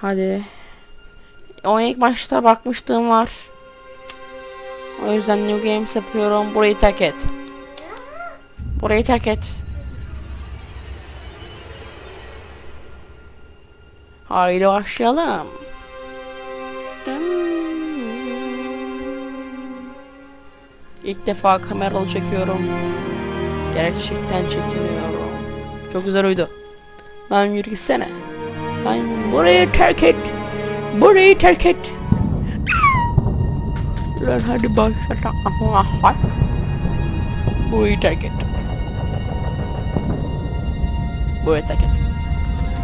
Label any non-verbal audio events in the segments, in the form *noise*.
Hadi. O ilk başta bakmıştım var. O yüzden New Games yapıyorum. Burayı terk et. Burayı terk et. Haydi başlayalım. İlk defa kameralı çekiyorum. Gerçekten çekiniyorum. Çok güzel uydu. Lan yürü gitsene. Lan burayı terk et. Burayı terk et. Lan hadi başla. Burayı terk et. Burayı terk et.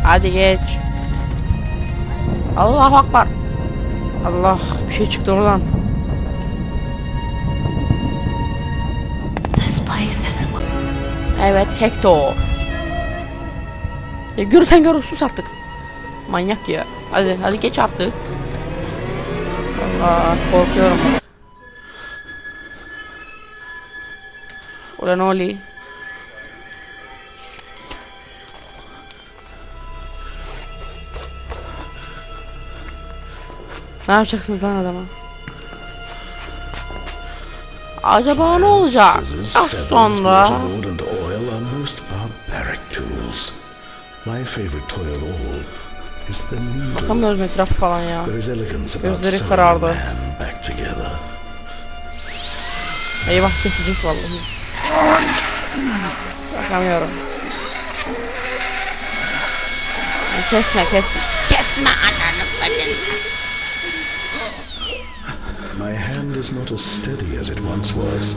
Hadi geç. Allah akbar. Allah bir şey çıktı oradan. Evet Hector. Ya gör sus artık. Manyak ya. Hadi hadi geç artık. Allah korkuyorum. Ulan Oli. Ne yapacaksınız lan adama? Acaba ne olacak? Az sonra. My favorite toy of all. Bakamıyoruz etrafı falan ya. Gözleri karardı. Eyvah kesecek vallahi. Bakamıyorum. Kesme kesme. Kesme ananı bacını. My hand is not as steady as it once was.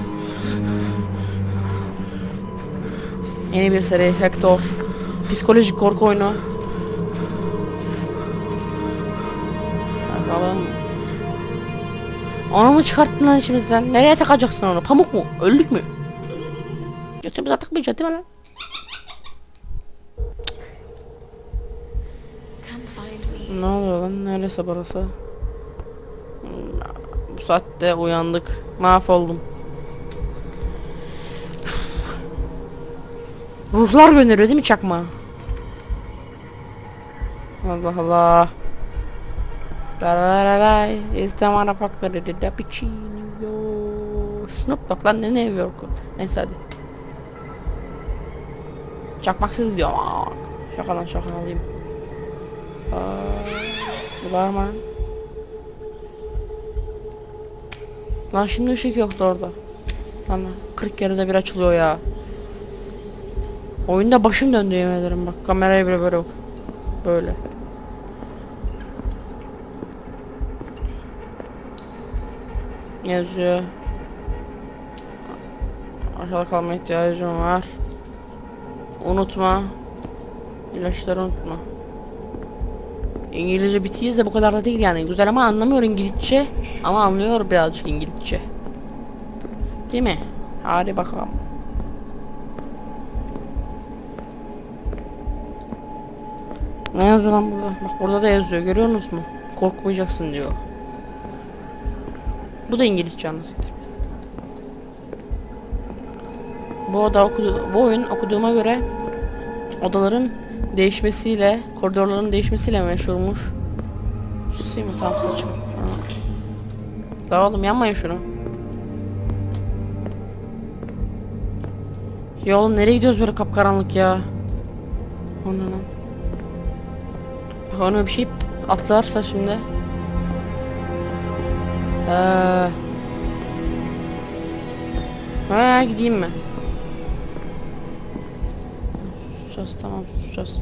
Yeni bir seri Hector. Psikolojik korku oyunu. Onu mu çıkarttın lan içimizden? Nereye takacaksın onu? Pamuk mu? Öldük mü? Götümüze takmayacak değil mi lan? Ne oluyor lan? Neresi burası? Bu saatte uyandık. Mahvoldum. Ruhlar gönderiyor değil mi çakma? Allah Allah. Darararay. İstemana pakları da piccino. Snoop Dogg lan ne New York'u. Neyse hadi. Çakmaksız gidiyorum. Şaka lan şaka alayım. Aa, var mı? Lan şimdi ışık yoktu orada. Lan 40 kere de bir açılıyor ya. Oyunda başım döndü yemin ederim bak kameraya bile böyle bak. Böyle. Yazıyor. Aşağıda kalma ihtiyacım var. Unutma. İlaçları unutma. İngilizce bitiyiz de bu kadar da değil yani. Güzel ama anlamıyor İngilizce. Ama anlıyor birazcık İngilizce. Değil mi? Hadi bakalım. Ne yazıyor lan burada? Bak burada da yazıyor. Görüyor musunuz mu? Korkmayacaksın diyor. Bu da İngilizce anlasın. Bu oda okudu, bu oyun okuduğuma göre odaların değişmesiyle, koridorların değişmesiyle meşhurmuş. Susayım mı? Tamam saçım. La oğlum yanmayın şunu. Ya oğlum nereye gidiyoruz böyle kapkaranlık ya? O ne lan? Bak ona bir şey atlarsa şimdi. Ee. Ha gideyim mi? Susacağız tamam susacağız.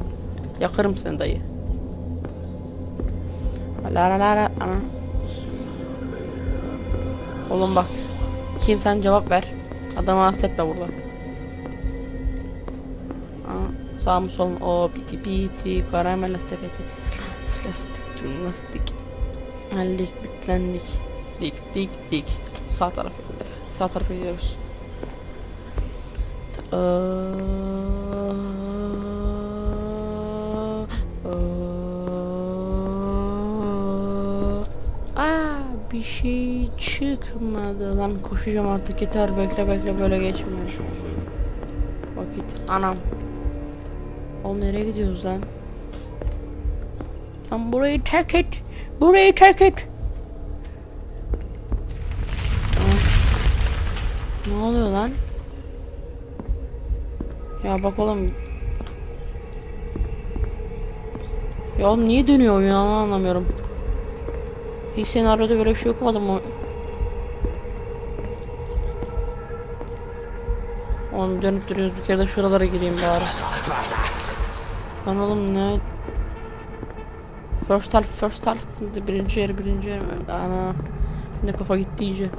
Yakarım seni dayı. La la la la. Oğlum bak. Kim sen cevap ver. Adamı hasta etme burada. Sağ mı sol mu? O piti piti karamel tepeti. Slastik jimnastik. Hallik bitlendik. Dik dik dik. Sağ tarafa. Sağ tarafa gidiyoruz. Aa, bir şey çıkmadı lan koşacağım artık yeter bekle bekle böyle geçmiyor. Vakit anam. Oğlum nereye gidiyoruz lan? Sen burayı terk et. Burayı terk et. Ne oluyor lan? Ya bak oğlum. Ya oğlum niye dönüyor oyun anlamıyorum. Hiç senaryoda böyle bir şey okumadım mı? Oğlum dönüp duruyoruz bir kere de şuralara gireyim bari. Lan oğlum ne? First half, first half. Birinci yer, birinci yer. Ana. Ne kafa gitti iyice.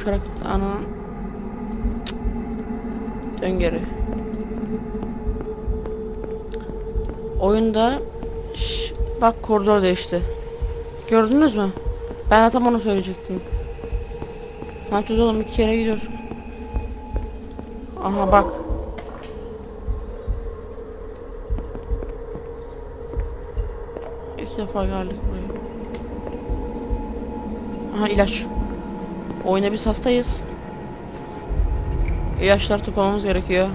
Koşarak. Ana. Dön geri. Oyunda Şş, bak koridor değişti. Gördünüz mü? Ben tam onu söyleyecektim. Ne yapacağız oğlum? İki kere gidiyoruz. Aha bak. İlk defa geldik buraya. Aha ilaç. Oyuna biz hastayız. İlaçlar toplamamız gerekiyor.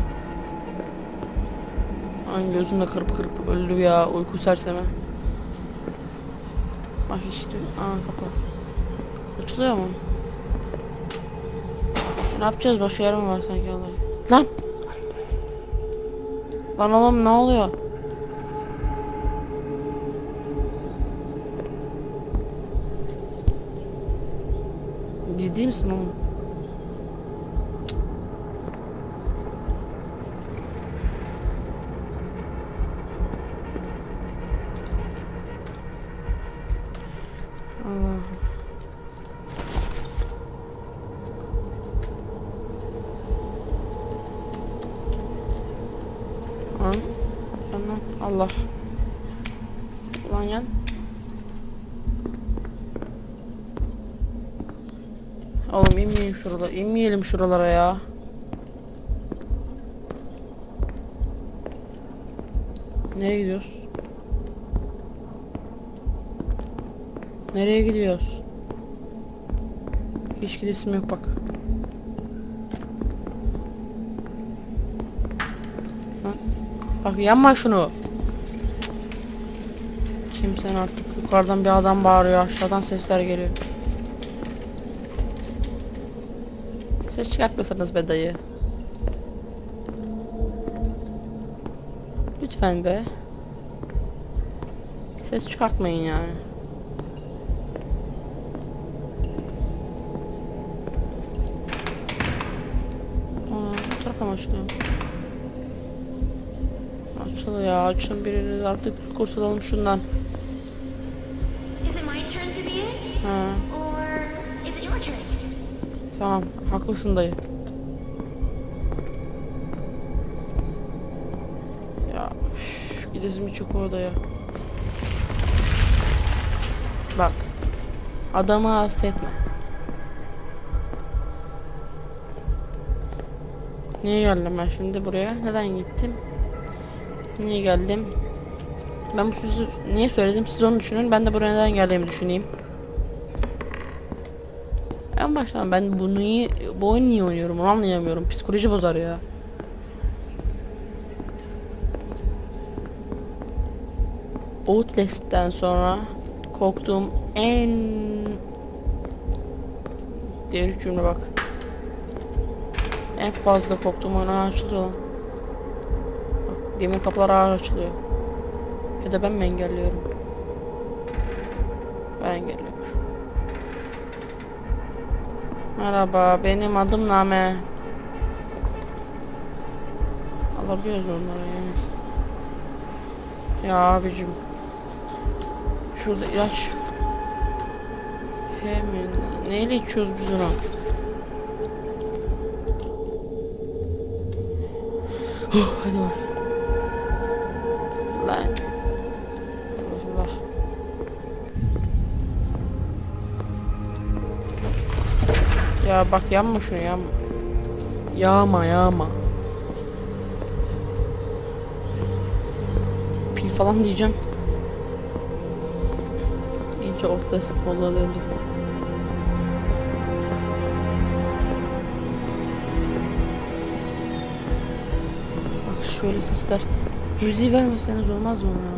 An gözüm de kırıp kırıp öldü ya uyku serseme. Bak işte. Aa kapı. Açılıyor mu? Ne yapacağız? Başka yer mi var sanki Allah? Lan! Lan oğlum ne oluyor? Ciddi misin oğlum? Allah. Lan. Lan lan. Allah. Ulan yan. Oğlum inmeyelim şuralara. inmeyelim şuralara ya. Nereye gidiyoruz? Nereye gidiyoruz? Hiç gidesim yok bak. Bak yanma şunu. Kimsen artık yukarıdan bir adam bağırıyor aşağıdan sesler geliyor. Ses çıkartmasanız be dayı. Lütfen be. Ses çıkartmayın yani. Aa, bu tarafa mı açılıyor? Açıl ya açın biriniz artık kurtulalım şundan. Is it my turn to be it? Ha, tamam haklısın dayı. Ya üf, gidesim o odaya. Bak. Adamı hasta etme. Niye geldim ben şimdi buraya? Neden gittim? Niye geldim? Ben bu sözü niye söyledim siz onu düşünün ben de buraya neden geldiğimi düşüneyim. En baştan ben bunu niye, bu oyunu niye oynuyorum onu anlayamıyorum. Psikoloji bozar ya. Outlast'ten sonra korktuğum en diğer cümle bak. En fazla korktuğum oyun açılıyor. Bak, demir kapılar ağır açılıyor. Ya da ben mi engelliyorum? Ben engelliyormuş. Merhaba, benim adım Name. Alabiliyoruz onları yani. Ya abicim. Şurada ilaç. Hemen. Neyle içiyoruz biz onu? Huh, Hadi bak. Lan. Ya bak yanma şunu yanma. Yağma yağma. Pil falan diyeceğim. İyice ortası oluyordu. Bak şöyle sesler. Müziği vermeseniz olmaz mı ya?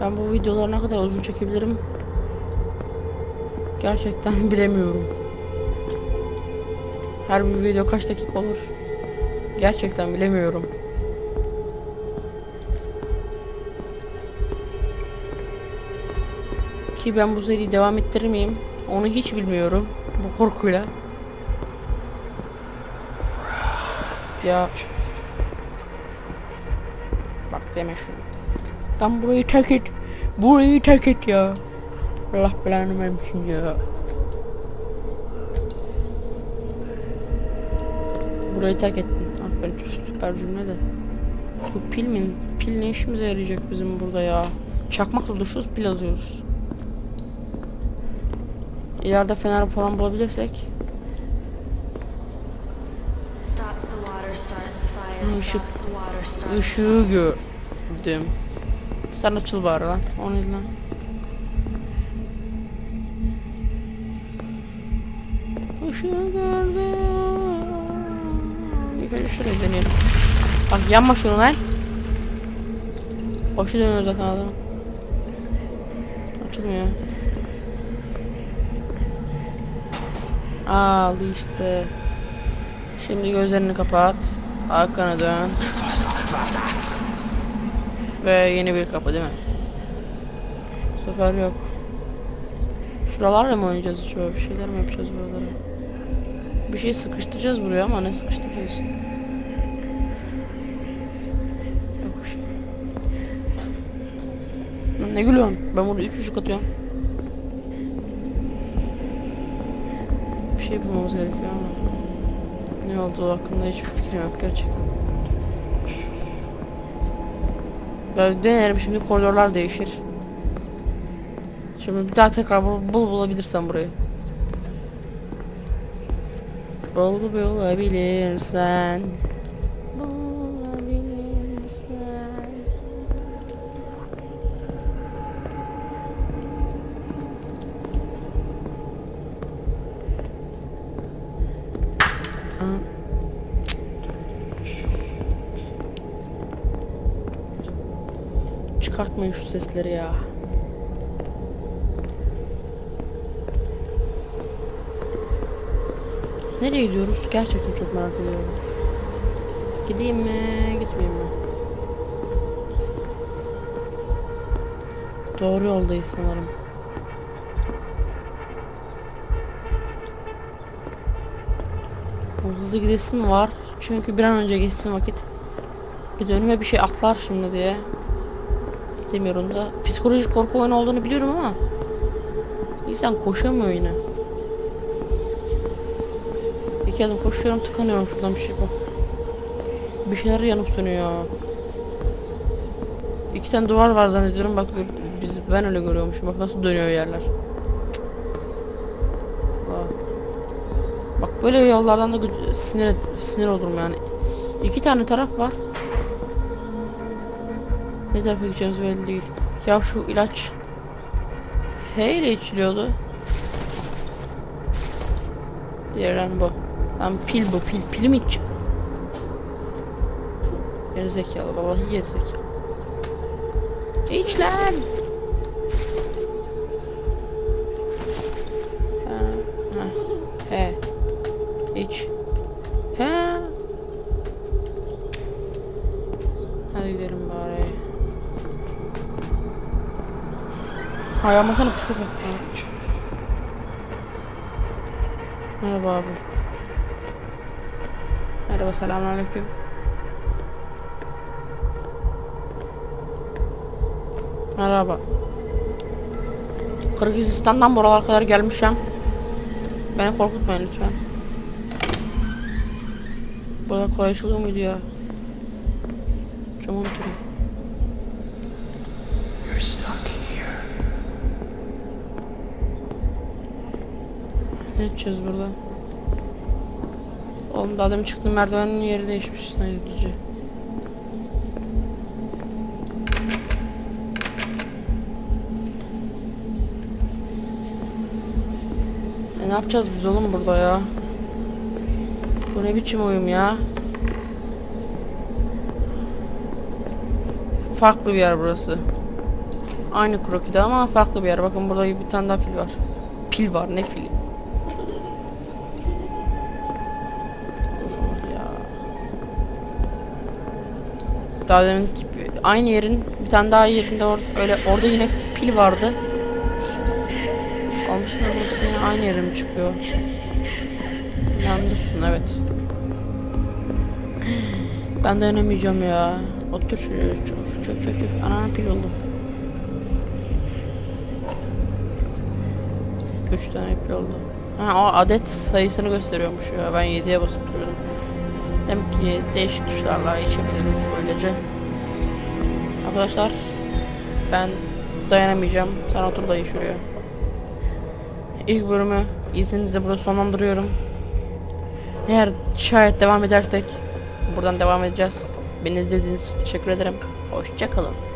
Ben bu videoları ne kadar uzun çekebilirim? Gerçekten *laughs* bilemiyorum. Her bir video kaç dakika olur? Gerçekten bilemiyorum. Ki ben bu seriyi devam ettirir miyim? Onu hiç bilmiyorum. Bu korkuyla. Ya. Bak deme şunu. Tam burayı terk et. Burayı terk et ya. Allah belanı vermesin ya. Burayı terk ettin. Aferin çok süper cümle de. Bu pil mi? Pil ne işimize yarayacak bizim burada ya? Çakmakla düşüyoruz pil alıyoruz. İleride fener falan bulabilirsek. Fire. Hmm. Işığı gördüm. Sen açıl bari lan. Onu izle. Işığı gördüm. Bir önce şurayı deneyelim. Bak yanma şunu lan. Başı dönüyor zaten adam. Açılmıyor. Aldı işte. Şimdi gözlerini kapat. Arkana dön. Ve yeni bir kapı değil mi? Bu sefer yok. Şuralarla mı oynayacağız hiç böyle bir şeyler mi yapacağız buralara? Bir şey sıkıştıracağız buraya ama ne sıkıştıracağız? Yok bir şey. Ne gülüyorsun? Ben burada üç buçuk atıyorum. Bir şey bulmamız gerekiyor ama. Ne olduğu hakkında hiçbir fikrim yok gerçekten. Ben denerim şimdi koridorlar değişir. Şimdi bir daha tekrar bul, bul bulabilirsem burayı. Bul bulabilirsen. Bulabilirsen. Çıkartmayın şu sesleri ya. Nereye gidiyoruz? Gerçekten çok merak ediyorum. Gideyim mi? Gitmeyeyim mi? Doğru yoldayız sanırım. Bu hızlı gidesim var. Çünkü bir an önce geçsin vakit. Bir de önüme bir şey atlar şimdi diye. Demiyorum da. Psikolojik korku oyunu olduğunu biliyorum ama. İnsan koşamıyor yine. İki adım koşuyorum tıkanıyorum şuradan bir şey bak. Bir şeyler yanıp sönüyor. İki tane duvar var zannediyorum bak biz ben öyle görüyormuşum bak nasıl dönüyor yerler. Bak. Bak böyle yollardan da sinir sinir olurum yani. İki tane taraf var. Ne tarafa gideceğimiz belli değil. Ya şu ilaç H ile içiliyordu. Diğerden bu. Lan pil bu pil. Pili mi içeceğim? Gerizekalı vallahi gerizekalı. İç lan. Ha, ha, he. İç. He. Hadi gidelim bari. Hayamasana psikopat. Ha. Merhaba abi. Merhaba selamünaleyküm. Merhaba. Kırgızistan'dan buralara kadar gelmişim. Beni korkutmayın lütfen. Burada kolay açılıyor muydu ya? Çok unuturum. Ne edeceğiz burada? Oğlum demin çıktığım merdivenin yeri değişmiş sayıcı. E ne yapacağız biz oğlum burada ya? Bu ne biçim oyun ya? Farklı bir yer burası. Aynı krokide ama farklı bir yer. Bakın burada bir tane daha fil var. Pil var ne fili? Daha demin aynı yerin bir tane daha yerinde or öyle orada yine pil vardı. Almışım burası yine aynı yere çıkıyor? Yandısın evet. Ben dayanamayacağım ya. Otur şuraya çok çok çok çok. Anana pil oldu. Üç tane pil oldu. Ha o adet sayısını gösteriyormuş ya. Ben 7'ye basıp duruyordum. Demek ki değişik tuşlarla içebiliriz böylece. Arkadaşlar ben dayanamayacağım. Sen otur dayı şuraya. İlk bölümü izninizle burada sonlandırıyorum. Eğer şayet devam edersek buradan devam edeceğiz. Beni izlediğiniz için teşekkür ederim. Hoşçakalın.